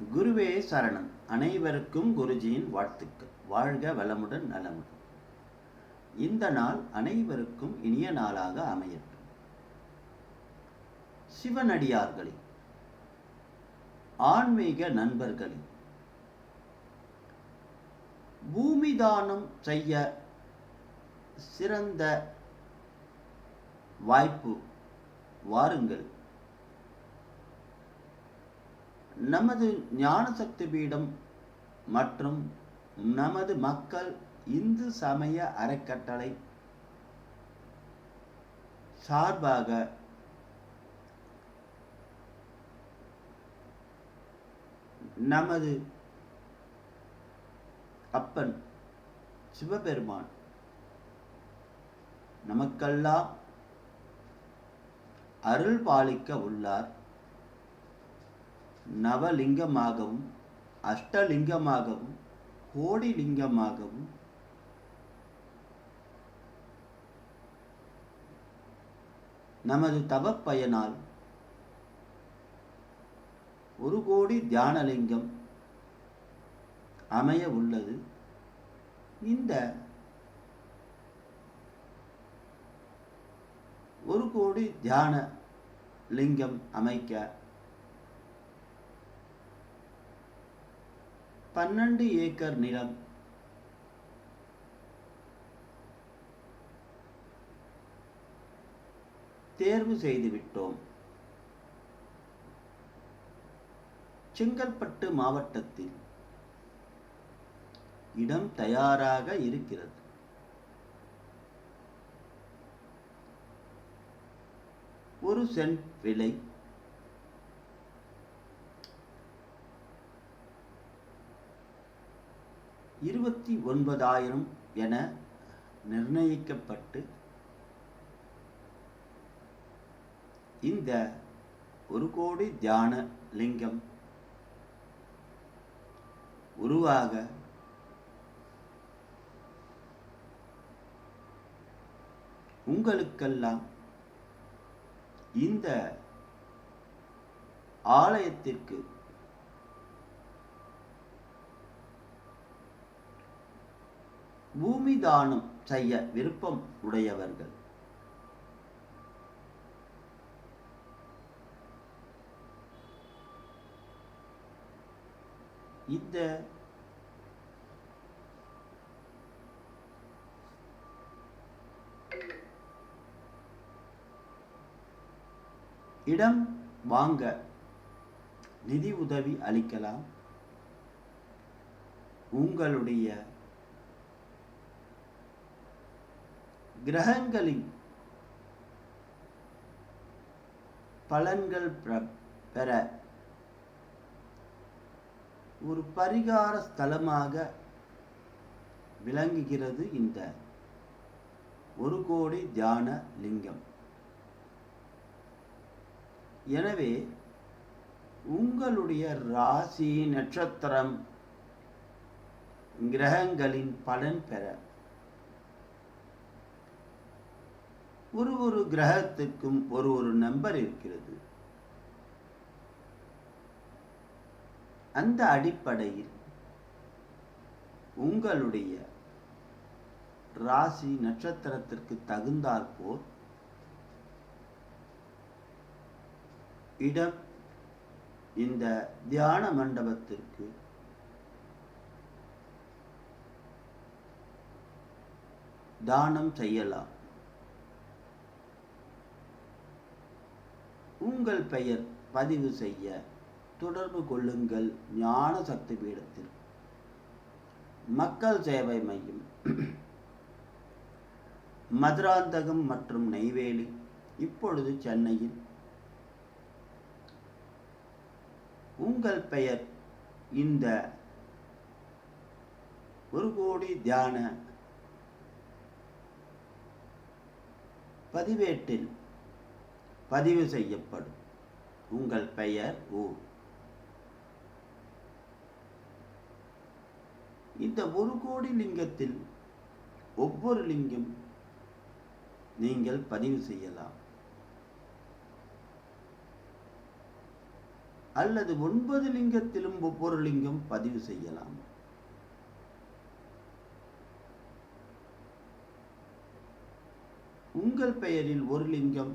குருவே சரணம். அனைவருக்கும் குருஜியின் வாழ்த்துக்கள். வாழ்க வளமுடன் நலமுடன். இந்த நாள் அனைவருக்கும் இனிய நாளாக அமையட்டும். சிவனடியார்களே ஆன்மீக நண்பர்களே பூமி தானம் செய்ய சிறந்த வாய்ப்பு வாருங்கள். நமது ஞானசக்தி பீடம் மற்றும் நமது மக்கள் இந்து சமய அறக்கட்டளை சார்பாக நமது அப்பன் சிவபெருமான் நமக்கெல்லாம் அருள் பாலிக்க உள்ளார். நவலிங்கமாகவும் அஷ்டலிங்கமாகவும் கோடி லிங்கமாகவும் நமது தவப்பயனால் ஒரு கோடி தியானலிங்கம் அமைய உள்ளது. இந்த ஒரு கோடி தியான லிங்கம் அமைக்க பன்னெண்டு ஏக்கர் நிலம். தேர்வு செய்துவிட்டோம். செங்கல்பட்டு மாவட்டத்தில் இடம் தயாராக இருக்கிறது. ஒரு சென்ட் விலை இருபத்தி ஒன்பதாயிரம் என நிர்ணயிக்கப்பட்டு இந்த ஒரு கோடி தியான லிங்கம் உருவாக உங்களுக்கெல்லாம் இந்த ஆலயத்திற்கு பூமி தானம் செய்ய விருப்பம் உடையவர்கள். இந்த இடம் வாங்க நிதி உதவி அளிக்கலாம். உங்களுடைய கிரகங்களின் பலன்கள் பெற- பெற ஒரு பரிகார ஸ்தலமாக விளங்குகிறது இந்த ஒரு கோடி தியான லிங்கம். எனவே உங்களுடைய ராசி நட்சத்திரம் கிரகங்களின் பலன் பெற ஒரு ஒரு கிரகத்துக்கும் ஒரு ஒரு நம்பர் இருக்கிறது. அந்த அடிப்படையில் உங்களுடைய ராசி நட்சத்திரத்திற்கு தகுந்தாற்போல் இடம் இந்த தியான மண்டபத்திற்கு தானம் செய்யலாம். உங்கள் பெயர் பதிவு செய்ய தொடர்பு கொள்ளுங்கள் ஞான சக்தி பீடத்தில். மக்கள் சேவை மையம். மதுராந்தகம் மற்றும் நெய்வேலி இப்பொழுது சென்னையில். உங்கள் பெயர் இந்த ஒரு கோடி தியான பதிவேட்டில் பதிவு செய்யப்படும். உங்கள் பெயர் ஊர் இந்த ஒரு கோடி லிங்கத்தில் ஒவ்வொரு லிங்கம் நீங்கள் பதிவு செய்யலாம். அல்லது ஒன்பது லிங்கத்திலும் ஒவ்வொரு லிங்கம் பதிவு செய்யலாம். உங்கள் பெயரில் ஒரு லிங்கம்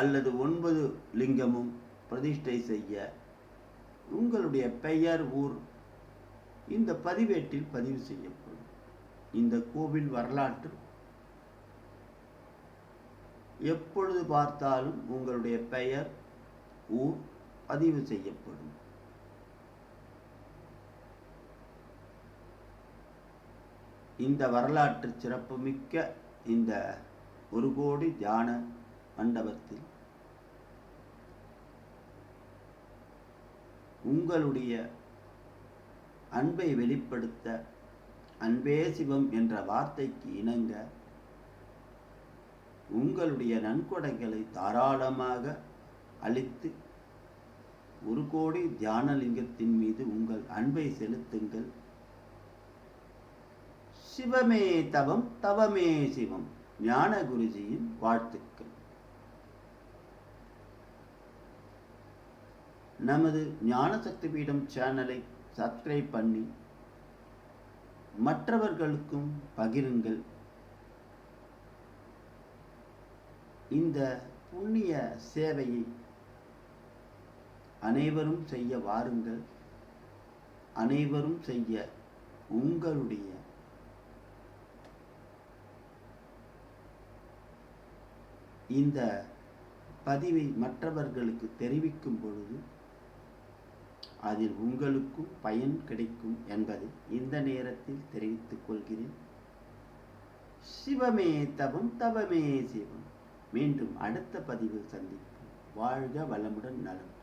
அல்லது ஒன்பது லிங்கமும் பிரதிஷ்டை செய்ய உங்களுடைய பெயர் ஊர் இந்த பதிவேட்டில் பதிவு செய்யப்படும். இந்த கோவில் வரலாற்று எப்பொழுது பார்த்தாலும் உங்களுடைய பெயர் ஊர் பதிவு செய்யப்படும். இந்த வரலாற்று சிறப்புமிக்க இந்த ஒரு கோடி தியான மண்டபத்தில் உங்களுடைய அன்பை வெளிப்படுத்த அன்பே சிவம் என்ற வார்த்தைக்கு இணங்க உங்களுடைய நன்கொடைகளை தாராளமாக அளித்து ஒரு கோடி தியானலிங்கத்தின் மீது உங்கள் அன்பை செலுத்துங்கள். சிவமே தவம் தவமே சிவம். ஞான குருஜியின் வாழ்த்துக்கள். நமது ஞான சக்தி பீடம் சேனலை சப்ஸ்கிரைப் பண்ணி மற்றவர்களுக்கும் பகிருங்கள். இந்த புண்ணிய சேவையை அனைவரும் செய்ய வாருங்கள். அனைவரும் செய்ய உங்களுடைய இந்த பதிவை மற்றவர்களுக்கு தெரிவிக்கும் பொழுது அதில் உங்களுக்கும் பயன் கிடைக்கும் என்பதை இந்த நேரத்தில் தெரிவித்துக் கொள்கிறேன். சிவமே தவம் தவமே சிவம். மீண்டும் அடுத்த பதிவில் சந்திப்போம். வாழ்க வளமுடன் நலம்.